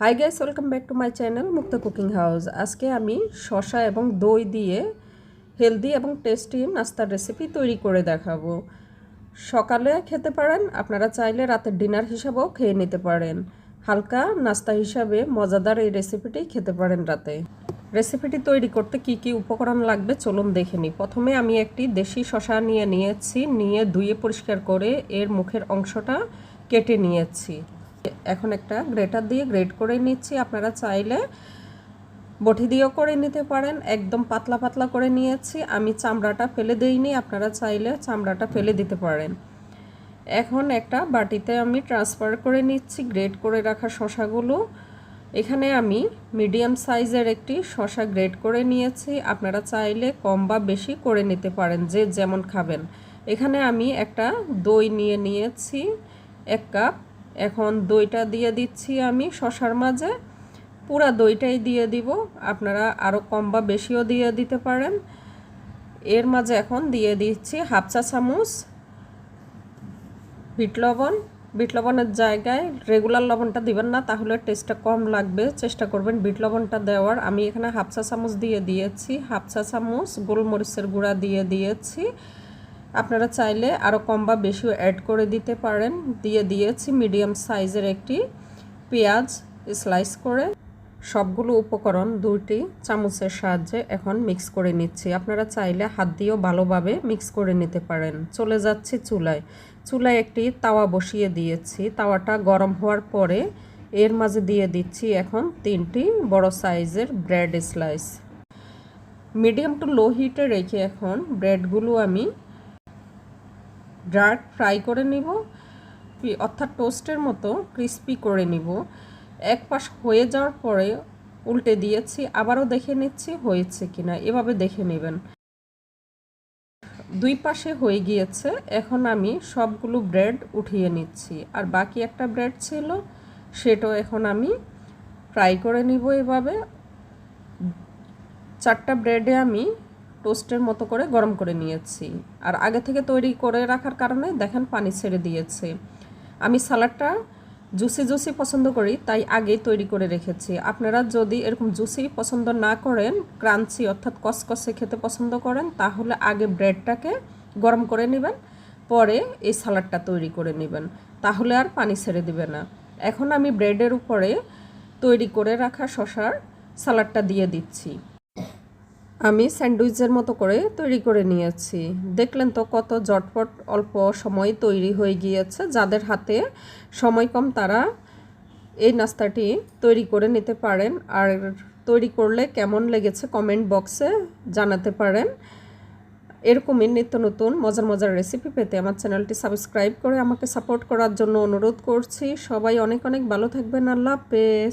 Hi guys welcome back to my channel Mukta cooking house আজকে আমি শসা এবং দই দিয়ে হেলদি এবং টেস্টি নাস্তার রেসিপি তৈরি করে দেখাবো। সকালে খেতে পারেন, আপনারা চাইলে রাতের ডিনার হিসাবেও খেয়ে নিতে পারেন। হালকা নাস্তা হিসাবে মজাদার এই রেসিপিটি খেতে পারেন রাতে। রেসিপিটি তৈরি করতে কি কি উপকরণ লাগবে চলুন দেখে নিই। প্রথমে আমি একটি দেশি শশা নিয়ে নিয়েছি, নিয়ে ধুয়ে পরিষ্কার করে এর মুখের অংশটা কেটে নিয়েছি। এখন একটা গ্রেটার দিয়ে গ্রেট করে নিচ্ছি। আপনারা চাইলে বটি দিয়েও করে নিতে পারেন। একদম পাতলা পাতলা করে নিয়েছি। আমি চামড়াটা ফেলে দিইনি। আপনারা চাইলে চামড়াটা ফেলে দিতে পারেন। এখন একটা বাটিতে আমি ট্রান্সফার করে নিচ্ছি গ্রেট করে রাখা শশাগুলো। এখানে আমি মিডিয়াম সাইজের একটি শশা গ্রেট করে নিয়েছি। আপনারা চাইলে কম বা বেশি করে নিতে পারেন, যে যেমন খাবেন। এখানে আমি একটা দই নিয়ে নিয়েছি। এক কাপ এখন দইটা দিয়ে দিচ্ছি আমি শশার মাঝে। পুরা দইটাই দিয়ে দিব। আপনারা আরও কম বা বেশিও দিয়ে দিতে পারেন। এর মাঝে এখন দিয়ে দিচ্ছি হাফ চা চামচ বিট লবণ। বিট লবণের জায়গায় রেগুলার লবণটা দিবেন না, তাহলে টেস্টটা কম লাগবে। চেষ্টা করবেন বিট লবণটা দেওয়ার। আমি এখানে হাফ চা চামচ দিয়ে দিয়েছি। হাফ চা চামচ গোলমরিচের গুঁড়া দিয়ে দিয়েছি। আপনারা চাইলে আরও কম বা বেশিও অ্যাড করে দিতে পারেন। দিয়ে দিয়েছি মিডিয়াম সাইজের একটি পেঁয়াজ স্লাইস করে। সবগুলো উপকরণ দুটি চামচের সাহায্যে এখন মিক্স করে নিচ্ছি। আপনারা চাইলে হাত দিয়েও ভালোভাবে মিক্স করে নিতে পারেন। চলে যাচ্ছি চুলায়। চুলায় একটি তাওয়া বসিয়ে দিয়েছি। তাওয়াটা গরম হওয়ার পরে এর মাঝে দিয়ে দিচ্ছি এখন তিনটি বড় সাইজের bread slice medium to low হিটে রেখে এখন ব্রেডগুলো আমি ডার্ক ফ্রাই করে নিব অর্থাৎ টোস্টের মতো ক্রিস্পি করে নিব। এক পাশ হয়ে যাওয়ার পরে উল্টে দিয়েছি, আবারও দেখে নিচ্ছি হয়েছে কিনা, এভাবে দেখে নেবেন। দুই পাশে হয়ে গিয়েছে, এখন আমি সবগুলো ব্রেড উঠিয়ে নিচ্ছি। আর বাকি একটা ব্রেড ছিল, সেটাও এখন আমি ফ্রাই করে নিব এভাবে। চারটা ব্রেডে আমি টোস্টের মতো করে গরম করে নিয়েছি। আর আগে থেকে তৈরি করে রাখার কারণে দেখেন পানি ছেড়ে দিয়েছে। আমি সালাডটা জুসি জুসি পছন্দ করি, তাই আগেই তৈরি করে রেখেছি। আপনারা যদি এরকম জুসি পছন্দ না করেন, ক্রাঞ্চি অর্থাৎ কসকসে খেতে পছন্দ করেন, তাহলে আগে ব্রেডটাকে গরম করে নেবেন, পরে এই সালাডটা তৈরি করে নেবেন। তাহলে আর পানি ছেড়ে দিবে না। এখন আমি ব্রেডের উপরে তৈরি করে রাখা শশার সালাডটা দিয়ে দিচ্ছি। আমি স্যান্ডউইচের মতো করে তৈরি করে নিয়েছি। দেখলেন তো কত জটপট অল্প সময় তৈরি হয়ে গিয়েছে, যাদের হাতে সময় কম তারা এই নাস্তাটি তৈরি করে নিতে পারেন। আর তৈরি করলে কেমন লেগেছে কমেন্ট বক্সে জানাতে পারেন। এরকমই নিত্য নতুন মজার মজার রেসিপি পেতে আমার চ্যানেলটি সাবস্ক্রাইব করে আমাকে সাপোর্ট করার জন্য অনুরোধ করছি। সবাই অনেক অনেক ভালো থাকবেন। আল্লাহ হাফেজ।